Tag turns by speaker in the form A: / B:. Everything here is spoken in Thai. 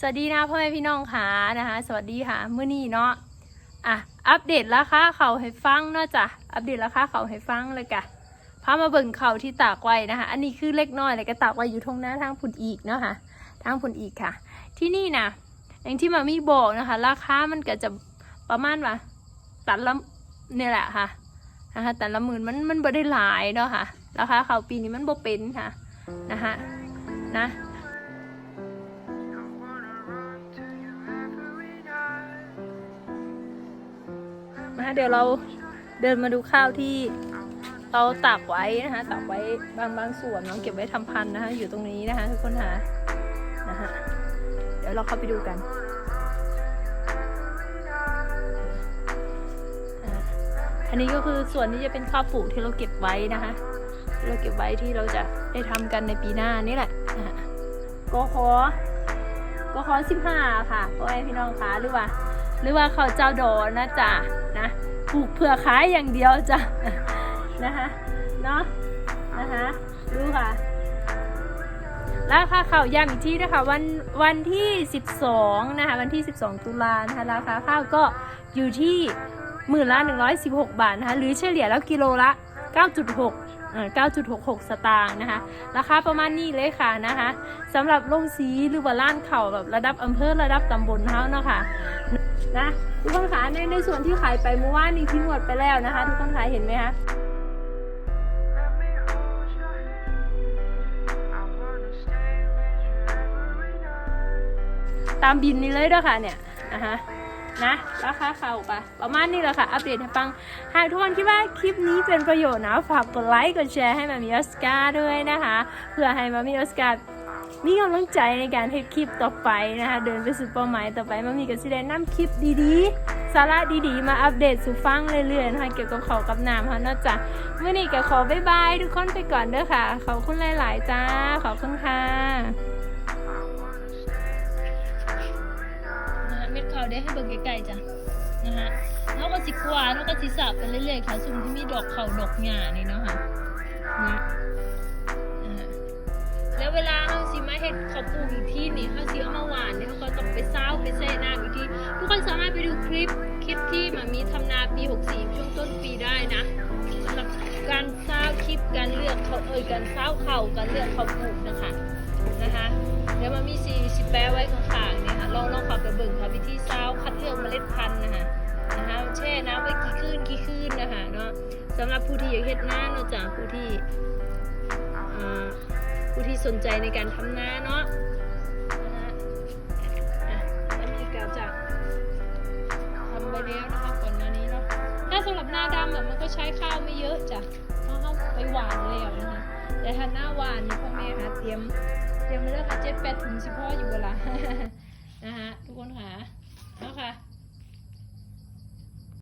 A: สวัสดีนะพ่อแม่พี่น้องค่ะนะคะ สวัสดีค่ะเมื่อนี้เนาะอะอัปเดตราคาเขาให้ฟังเนาะจ้ะอัปเดตราคาเขาให้ฟังเลยกะพามาเบิ่งเขาที่ตากไว้นะคะ อันนี้คือเล็กน้อยเลยก็ตากไว้อยู่ทงหน้าทางผุนอีกเนาะค่ะทางผุนอีกค่ะ ที่นี่นะอย่างที่มามีบอกนะคะ ราคามันก็จะประมาณว่าตันละเนี่ยแหละค่ะนะคะแต่ละหมื่นมันมันบ่ได้หลายเนาะค่ะราคาเขาปีนี้มันบ่เป็นค่ะนะคะนะ นะคะเดี๋ยวเราเดินมาดูข้าวที่เราตากไว้นะคะตากไว้บางบางส่วนเนาะเก็บไว้ทำพันธุ์นะคะอยู่ตรงนี้นะคะทุกคนค่ะนะคะเดี๋ยวเราเข้าไปดูกันอันนี้ก็คือส่วนที่จะเป็นข้าวปลูกที่เราเก็บไว้นะคะที่เราเก็บไว้ที่เราจะได้ทำกันในปีหน้านี่แหละนะคะก็ขอก็ขอสิบห้าค่ะพ่อแม่พี่น้องคะหรือว่า หรือว่าเขาวเจ้าดอนะจ๊ะนะปลูกเผื่อขายอย่างเดียวจ้ะนะคะเนาะนะคะดูค่ะราคาข้าวย้ำอีกที่นะคะวันวันที่ 12นะคะวันที่ 12 ตุลานะคะราคาข้าวก็อยู่ที่หมื่นละ116 บาทนะคะหรือเฉลี่ยแล้วกิโลละ 9.6อ่า9.66 สตางค์นะคะราคาประมาณนี้เลยค่ะนะคะสำหรับโรงสีหรือว่าร้านเข่าแบบระดับอำเภอระดับตำบลเฮานะค่ะ นะ ทุกคนคะในในส่วนที่ขายไปเมื่อวานนี้ที่หมดไปแล้วนะคะ ทุกคนคะเห็นไหมคะตามบินนี้เลยด้อค่ะเนี่ยนะคะนะราคาเข่าปะประมาณนี้แหละค่ะ อัปเดตให้ฟัง หากทุกคนคิดว่าคลิปนี้เป็นประโยชน์นะ ฝากกดไลค์ กดแชร์ให้มามีออสการ์ด้วยนะคะ เพื่อให้มามีออสการ์ มีกำลังใจในการเทคคลิปต่อไปนะคะ เดินไปสู่เป้าหมายต่อไปมามีกับสิได้นำคลิปดีๆ สาระดีๆ มาอัปเดตสู่ฟังเรื่อยๆนะคะเกี่ยวกับเขากับน้ำค่ะนอกจากเมื่อนี้ก็ขอบ๊ายบายทุกคนไปก่อนเด้อค่ะ ขอบคุณหลายๆจ้า ขอบคุณค่ะเม็ดขาได้ให้เบิ่งไกลๆจ้ะนะฮะแล้วก็สิกวาดแล้วก็สิสับไปเรื่อยๆค่ะซุ่มที่มีดอกเขาดอกหญ้านี่เนาะค่ะนะ แล้วเวลาเขาสิมาเห็ดเขาปลูกอีกที่นี่เขาสิเอามาหวานเนี่ยเขาก็ต้องไปเศร้าไปแช่น้ำอีกทีทุกคนสามารถไปดูคลิปคลิปที่มามีทำนาปี 64 ช่วงต้นปีได้นะสำหรับการเศร้าคลิปการเลือกเขาเอ่ยการเศร้าเข่าการเลือกเขาปลูกนะคะนะคะเดี๋ยวมามีสีสิแปะไว้ข้างๆเนี่ยค่ะลองลองขับไปเบิ่งค่ะวิธีเศร้าคัดเลือกเมล็ดพันธุ์นะคะนะคะแช่น้ำไว้กี่คืนกี่คืนนะคะเนาะสำหรับผู้ที่อยากเฮ็ดหน้าเนาะจากผู้ที่อ่าผู้ที่ สนใจในการทำนาเนาะนะฮะอะอันนี้ก็จะทำไปแล้วนะคะก่อนหน้านี้เนาะถ้าสำหรับหน้าดำอะมันก็ใช้ข้าวไม่เยอะจ้ะเพราะเขาไปหวานแล้วนะคะแต่ถ้าหน้าหวานนี่พ่อแม่คะเตรียมเตรียมเลือกค่ะเจ็ดแปดถุงสิพ่ออยู่เวลานะคะทุกคนค่ะเนาะค่ะ